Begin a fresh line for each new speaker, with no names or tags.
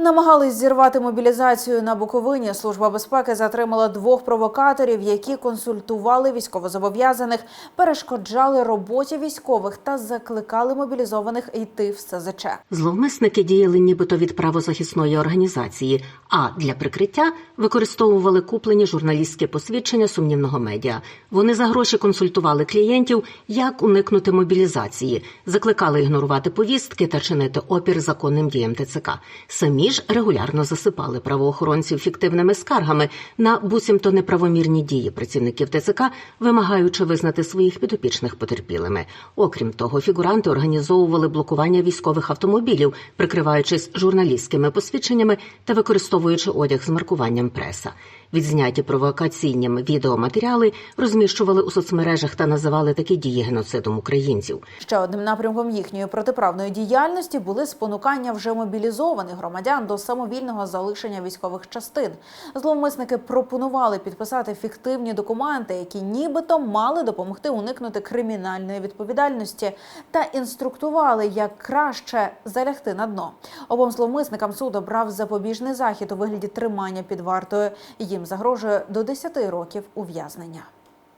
Намагались зірвати мобілізацію на Буковині. Служба безпеки затримала двох провокаторів, які консультували військовозобов'язаних, перешкоджали роботі військових та закликали мобілізованих йти в СЗЧ.
Зловмисники діяли нібито від правозахисної організації, а для прикриття використовували куплені журналістські посвідчення сумнівного медіа. Вони за гроші консультували клієнтів, як уникнути мобілізації, закликали ігнорувати повістки та чинити опір законним діям ТЦК. Самі ж регулярно засипали правоохоронців фіктивними скаргами на буцімто неправомірні дії працівників ТЦК, вимагаючи визнати своїх підопічних потерпілими. Окрім того, фігуранти організовували блокування військових автомобілів, прикриваючись журналістськими посвідченнями та використовуючи одяг з маркуванням преса. Відзняті провокаційними відеоматеріали розміщували у соцмережах та називали такі дії геноцидом українців.
Ще одним напрямком їхньої протиправної діяльності були спонукання вже мобілізованих громадян до самовільного залишення військових частин. Зловмисники пропонували підписати фіктивні документи, які нібито мали допомогти уникнути кримінальної відповідальності, та інструктували, як краще залягти на дно. Обом зловмисникам суд обрав запобіжний захід у вигляді тримання під вартою. Їм загрожує до 10 років ув'язнення.